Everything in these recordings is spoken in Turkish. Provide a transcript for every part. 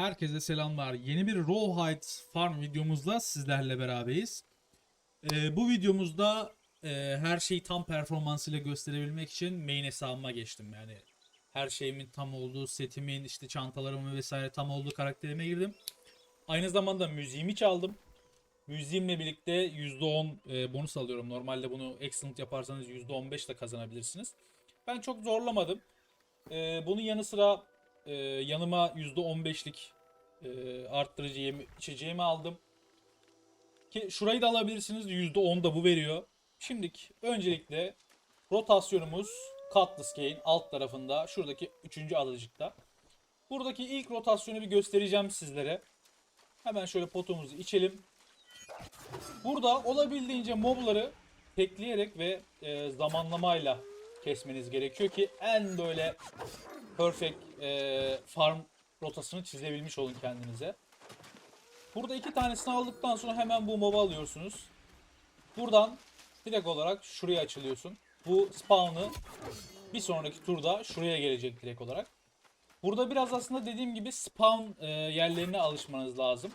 Herkese selamlar. Yeni bir Rawhide Farm videomuzla sizlerle beraberiz. Ee, bu videomuzda e, her şeyi tam performansıyla gösterebilmek için main hesabıma geçtim. Yani her şeyimin tam olduğu, setimin, işte çantalarımın vesaire tam olduğu karakterime girdim. Aynı zamanda müziğimi çaldım. Müziğimle birlikte %10 e, bonus alıyorum. Normalde bunu excellent yaparsanız %15 de kazanabilirsiniz. Ben çok zorlamadım. E, bunun yanı sıra e, yanıma %15'lik e, arttırıcı yemi, içeceğimi aldım. Ki şurayı da alabilirsiniz. %10 da bu veriyor. Şimdilik öncelikle rotasyonumuz Cutlass Cane alt tarafında. Şuradaki 3. adacıkta. Buradaki ilk rotasyonu bir göstereceğim sizlere. Hemen şöyle potumuzu içelim. Burada olabildiğince mobları tekleyerek ve e, zamanlamayla kesmeniz gerekiyor ki en böyle perfect e, farm rotasını çizebilmiş olun kendinize. Burada iki tanesini aldıktan sonra hemen bu mob'u alıyorsunuz. Buradan direkt olarak şuraya açılıyorsun. Bu spawn'ı bir sonraki turda şuraya gelecek direkt olarak. Burada biraz aslında dediğim gibi spawn e, yerlerine alışmanız lazım.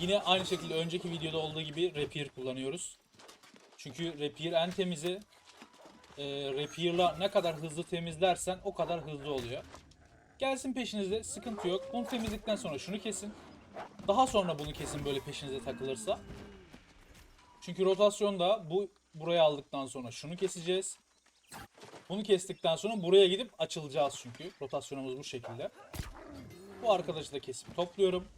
Yine aynı şekilde önceki videoda olduğu gibi Rapier kullanıyoruz. Çünkü Rapier en temizi. E, Rapier'la ne kadar hızlı temizlersen o kadar hızlı oluyor. Gelsin peşinizde sıkıntı yok. Bunu temizledikten sonra şunu kesin. Daha sonra bunu kesin böyle peşinize takılırsa. Çünkü rotasyonda bu buraya aldıktan sonra şunu keseceğiz. Bunu kestikten sonra buraya gidip açılacağız çünkü. Rotasyonumuz bu şekilde. Bu arkadaşı da kesip topluyorum.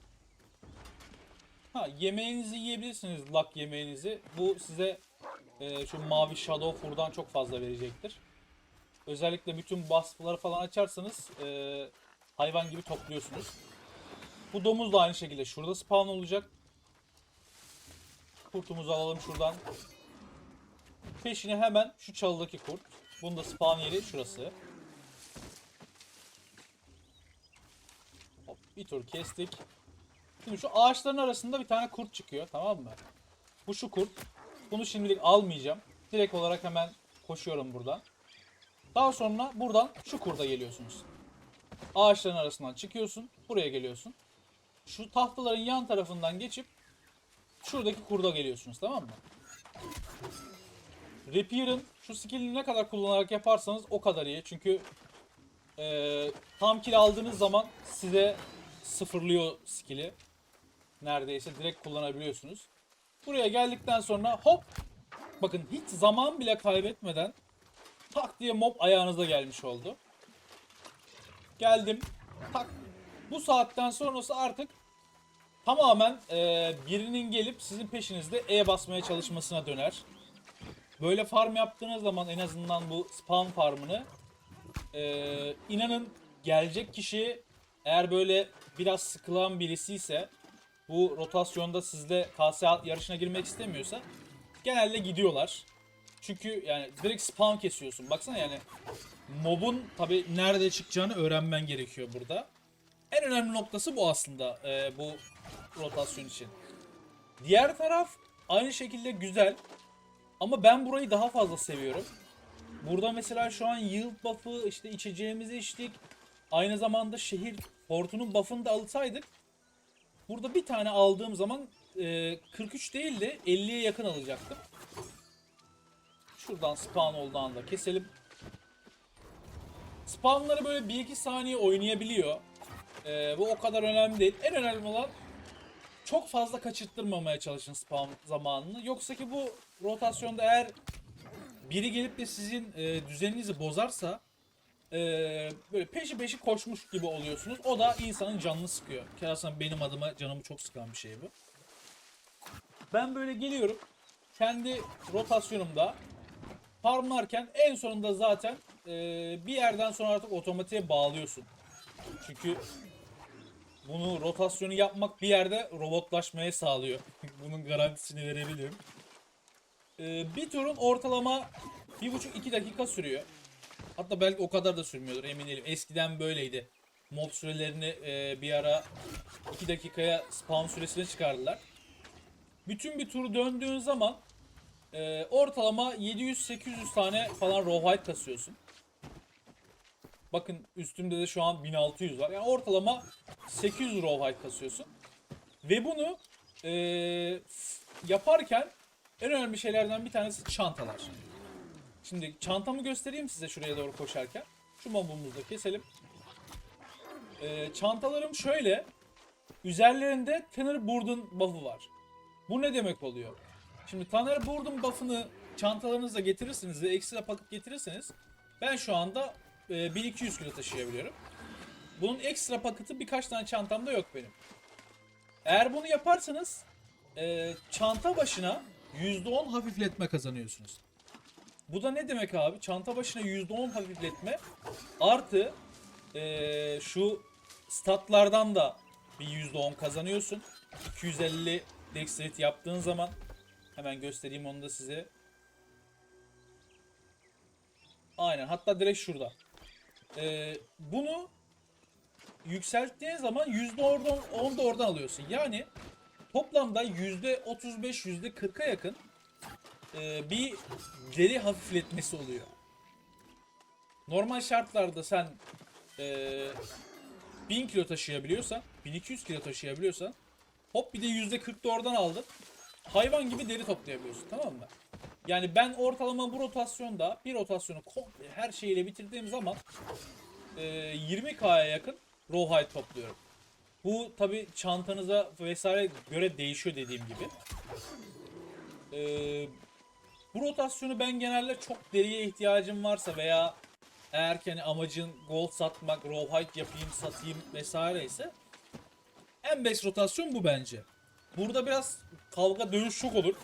Ha yemeğinizi yiyebilirsiniz luck yemeğinizi. Bu size e, şu mavi shadow furdan çok fazla verecektir. Özellikle bütün baskıları falan açarsanız e, hayvan gibi topluyorsunuz. Bu domuz da aynı şekilde şurada spawn olacak. Kurtumuzu alalım şuradan. Peşine hemen şu çalıdaki kurt. Bunun da spawn yeri şurası. Hop, bir tur kestik. Şimdi şu ağaçların arasında bir tane kurt çıkıyor tamam mı? Bu şu kurt. Bunu şimdilik almayacağım. Direkt olarak hemen koşuyorum buradan. Daha sonra buradan şu kurda geliyorsunuz. Ağaçların arasından çıkıyorsun. Buraya geliyorsun. Şu tahtaların yan tarafından geçip şuradaki kurda geliyorsunuz tamam mı? Rapier'ın şu skillini ne kadar kullanarak yaparsanız o kadar iyi. Çünkü eee tam kill aldığınız zaman size sıfırlıyor skill'i. Neredeyse direkt kullanabiliyorsunuz. Buraya geldikten sonra hop bakın hiç zaman bile kaybetmeden tak diye mob ayağınıza gelmiş oldu. Geldim. Tak. Bu saatten sonrası artık tamamen e, birinin gelip sizin peşinizde E basmaya çalışmasına döner. Böyle farm yaptığınız zaman en azından bu spawn farmını e, inanın gelecek kişi eğer böyle biraz sıkılan birisi ise bu rotasyonda sizle KS yarışına girmek istemiyorsa genelde gidiyorlar. Çünkü yani direkt spawn kesiyorsun. Baksana yani mobun tabi nerede çıkacağını öğrenmen gerekiyor burada. En önemli noktası bu aslında e, bu rotasyon için. Diğer taraf aynı şekilde güzel. Ama ben burayı daha fazla seviyorum. Burada mesela şu an yield buff'ı işte içeceğimizi içtik. Aynı zamanda şehir portunun buff'ını da alsaydık. Burada bir tane aldığım zaman e, 43 değil de 50'ye yakın alacaktım. Şuradan spawn olduğu anda keselim. Spawnları böyle 1-2 saniye oynayabiliyor. Ee, bu o kadar önemli değil. En önemli olan çok fazla kaçırttırmamaya çalışın spawn zamanını. Yoksa ki bu rotasyonda eğer biri gelip de sizin e, düzeninizi bozarsa e, böyle peşi peşi koşmuş gibi oluyorsunuz. O da insanın canını sıkıyor. Kerasın benim adıma canımı çok sıkan bir şey bu. Ben böyle geliyorum. Kendi rotasyonumda farmlarken en sonunda zaten e, bir yerden sonra artık otomatiğe bağlıyorsun. Çünkü bunu rotasyonu yapmak bir yerde robotlaşmaya sağlıyor. Bunun garantisini verebilirim. E, bir turun ortalama 1,5-2 dakika sürüyor. Hatta belki o kadar da sürmüyordur emin değilim. Eskiden böyleydi. Mob sürelerini e, bir ara 2 dakikaya spawn süresine çıkardılar. Bütün bir turu döndüğün zaman ee, ortalama 700-800 tane falan rawhide kasıyorsun. Bakın üstümde de şu an 1600 var. Yani ortalama 800 raw hide kasıyorsun. Ve bunu f- yaparken en önemli şeylerden bir tanesi çantalar. Şimdi çantamı göstereyim size şuraya doğru koşarken. Şu mobumuzu da keselim. Eee, çantalarım şöyle. Üzerlerinde Tanner Burden buff'ı var. Bu ne demek oluyor? Şimdi Tanner Burden buff'ını çantalarınızla getirirsiniz ve ekstra paket getirirseniz ben şu anda e, 1200 kilo taşıyabiliyorum. Bunun ekstra paketi birkaç tane çantamda yok benim. Eğer bunu yaparsanız e, çanta başına %10 hafifletme kazanıyorsunuz. Bu da ne demek abi? Çanta başına %10 hafifletme artı e, şu statlardan da bir %10 kazanıyorsun. 250 dexterity yaptığın zaman hemen göstereyim onu da size. Aynen hatta direkt şurada. Ee, bunu yükselttiğin zaman yüzde oradan onu da oradan alıyorsun. Yani toplamda yüzde 35 yüzde 40'a yakın e, bir deri hafifletmesi oluyor. Normal şartlarda sen e, 1000 kilo taşıyabiliyorsan, 1200 kilo taşıyabiliyorsan hop bir de yüzde 40 da oradan aldın. Hayvan gibi deri toplayabiliyorsun tamam mı? Yani ben ortalama bu rotasyonda bir rotasyonu komple her şeyiyle bitirdiğim zaman e, 20k'ya yakın raw hide topluyorum. Bu tabi çantanıza vesaire göre değişiyor dediğim gibi. E, bu rotasyonu ben genelde çok deriye ihtiyacım varsa veya eğer ki hani amacın gold satmak, raw hide yapayım, satayım vesaire ise en best rotasyon bu bence. Burada biraz kavga dövüş çok olur.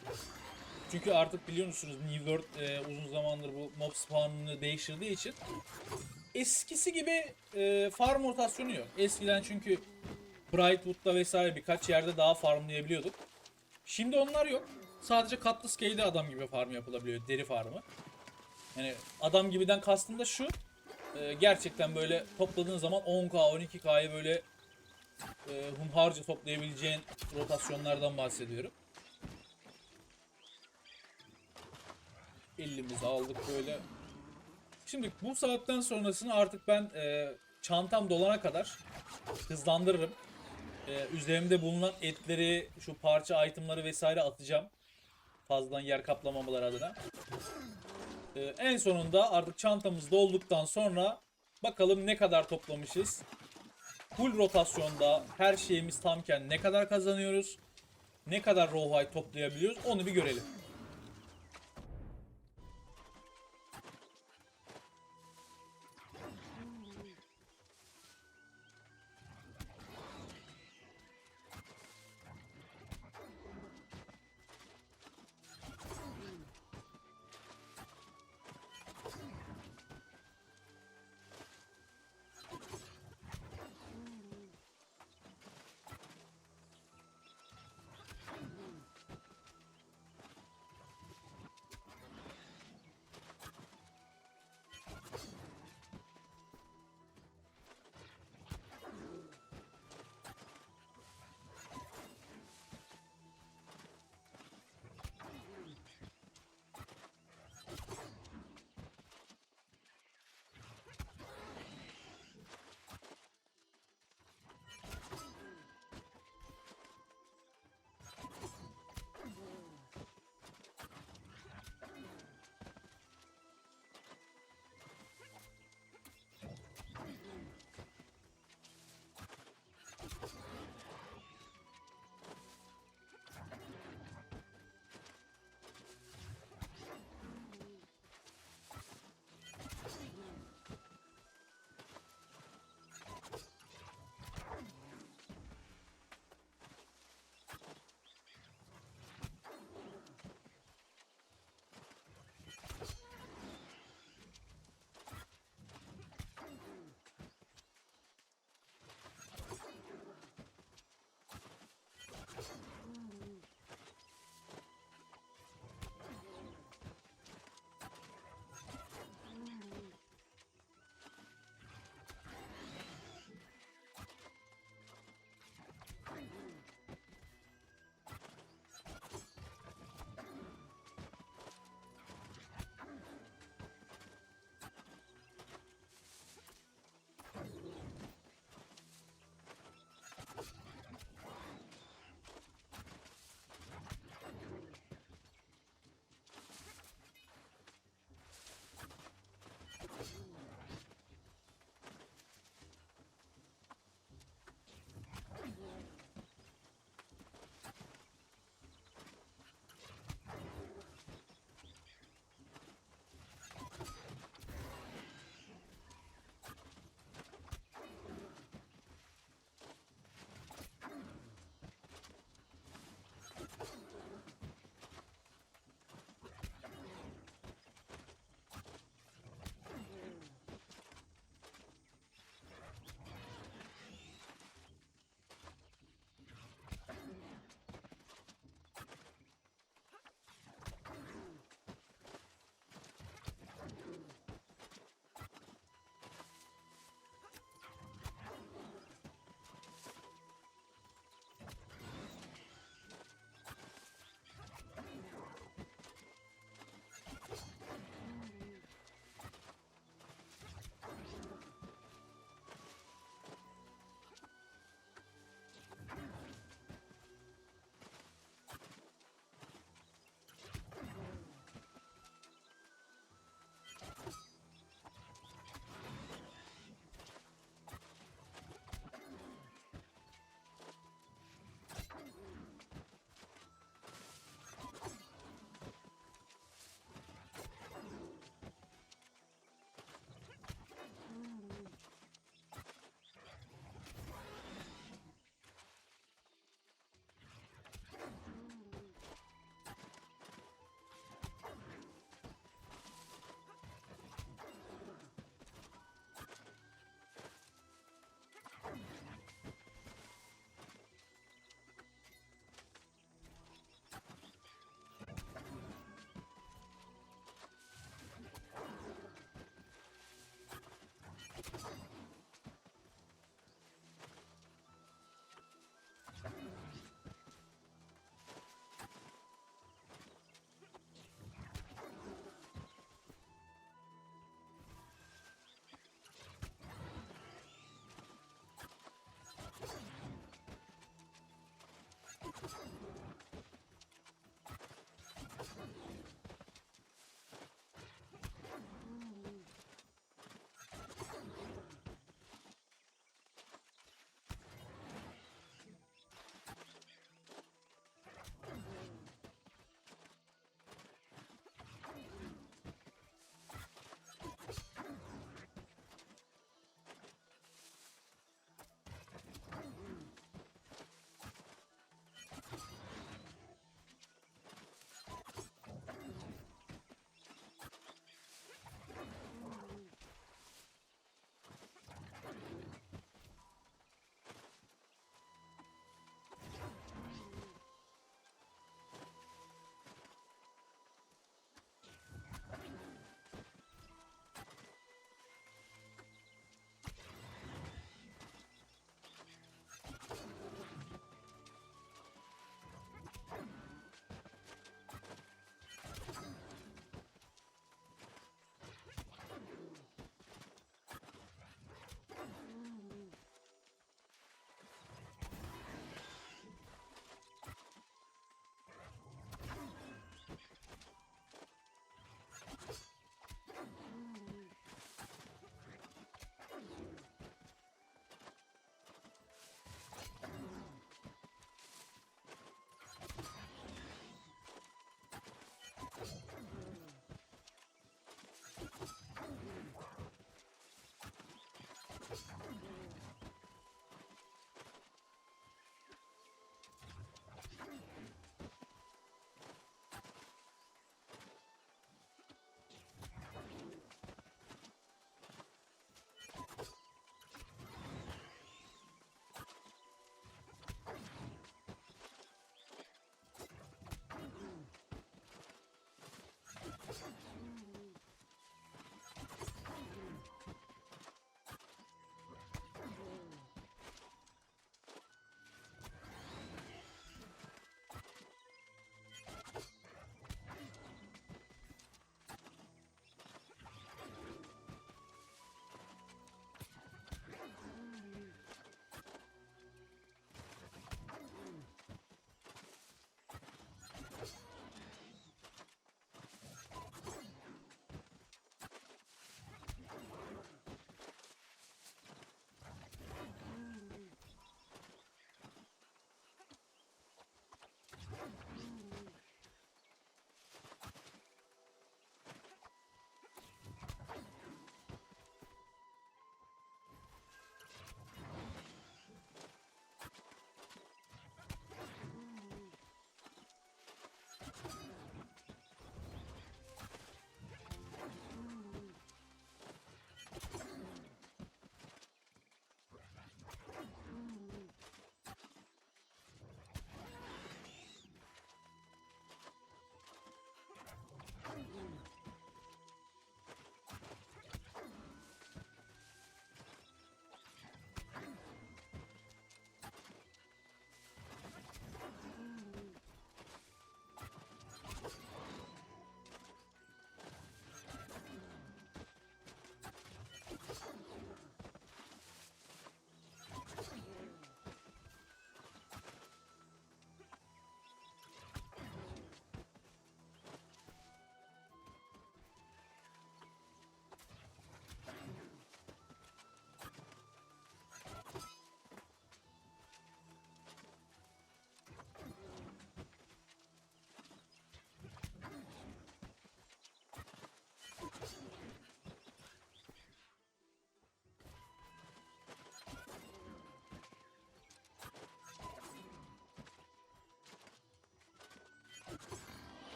Çünkü artık biliyor musunuz New World e, uzun zamandır bu mob spawnını değiştirdiği için eskisi gibi e, farm rotasyonu yok. Eskiden çünkü Brightwood'da vesaire birkaç yerde daha farmlayabiliyorduk. Şimdi onlar yok. Sadece katlı scape'de adam gibi farm yapılabiliyor. Deri farmı. Yani adam gibiden kastım da şu. e, gerçekten böyle topladığın zaman 10k 12k'yı böyle e, hunharca toplayabileceğin rotasyonlardan bahsediyorum. Elimizi aldık böyle. Şimdi bu saatten sonrasını artık ben e, çantam dolana kadar hızlandırırım. E, üzerimde bulunan etleri, şu parça itemları vesaire atacağım. Fazladan yer kaplamamalar adına. E, en sonunda artık çantamız dolduktan sonra bakalım ne kadar toplamışız. Full rotasyonda her şeyimiz tamken ne kadar kazanıyoruz? Ne kadar raw hide toplayabiliyoruz? Onu bir görelim.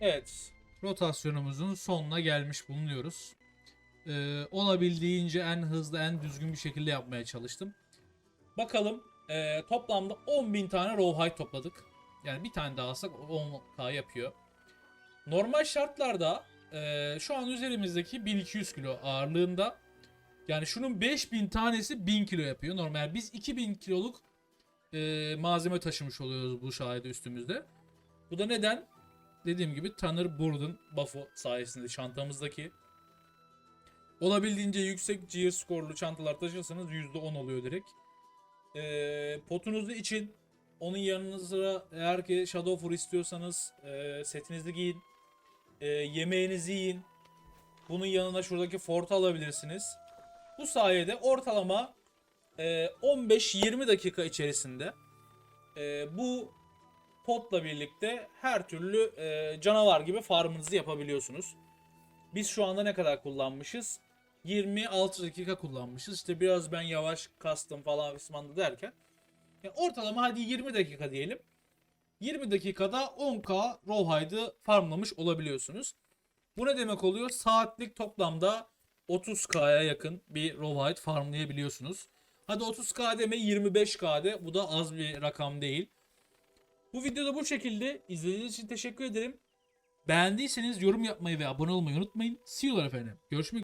Evet. Rotasyonumuzun sonuna gelmiş bulunuyoruz. Ee, olabildiğince en hızlı, en düzgün bir şekilde yapmaya çalıştım. Bakalım ee, toplamda 10.000 tane rawhide topladık. Yani bir tane daha alsak 10k yapıyor. Normal şartlarda ee, şu an üzerimizdeki 1200 kilo ağırlığında. Yani şunun 5000 tanesi 1000 kilo yapıyor. Normal biz 2000 kiloluk ee, malzeme taşımış oluyoruz bu şahide üstümüzde. Bu da neden? Dediğim gibi Tanner Burden buff'u sayesinde çantamızdaki olabildiğince yüksek gear skorlu çantalar taşırsanız %10 oluyor direkt. Ee, potunuz için onun yanına sıra eğer ki Shadow Fur istiyorsanız e, setinizi giyin. E, yemeğinizi yiyin. Bunun yanına şuradaki fortu alabilirsiniz. Bu sayede ortalama e, 15-20 dakika içerisinde e, bu potla birlikte her türlü e, canavar gibi farmınızı yapabiliyorsunuz. Biz şu anda ne kadar kullanmışız? 26 dakika kullanmışız. İşte biraz ben yavaş kastım falan ısmandı derken. Yani ortalama hadi 20 dakika diyelim. 20 dakikada 10k rawhide'ı farmlamış olabiliyorsunuz. Bu ne demek oluyor? Saatlik toplamda 30k'ya yakın bir rawhide farmlayabiliyorsunuz. Hadi 30k deme 25k de bu da az bir rakam değil. Bu videoda bu şekilde izlediğiniz için teşekkür ederim. Beğendiyseniz yorum yapmayı ve abone olmayı unutmayın. See you'lar efendim. Görüşmek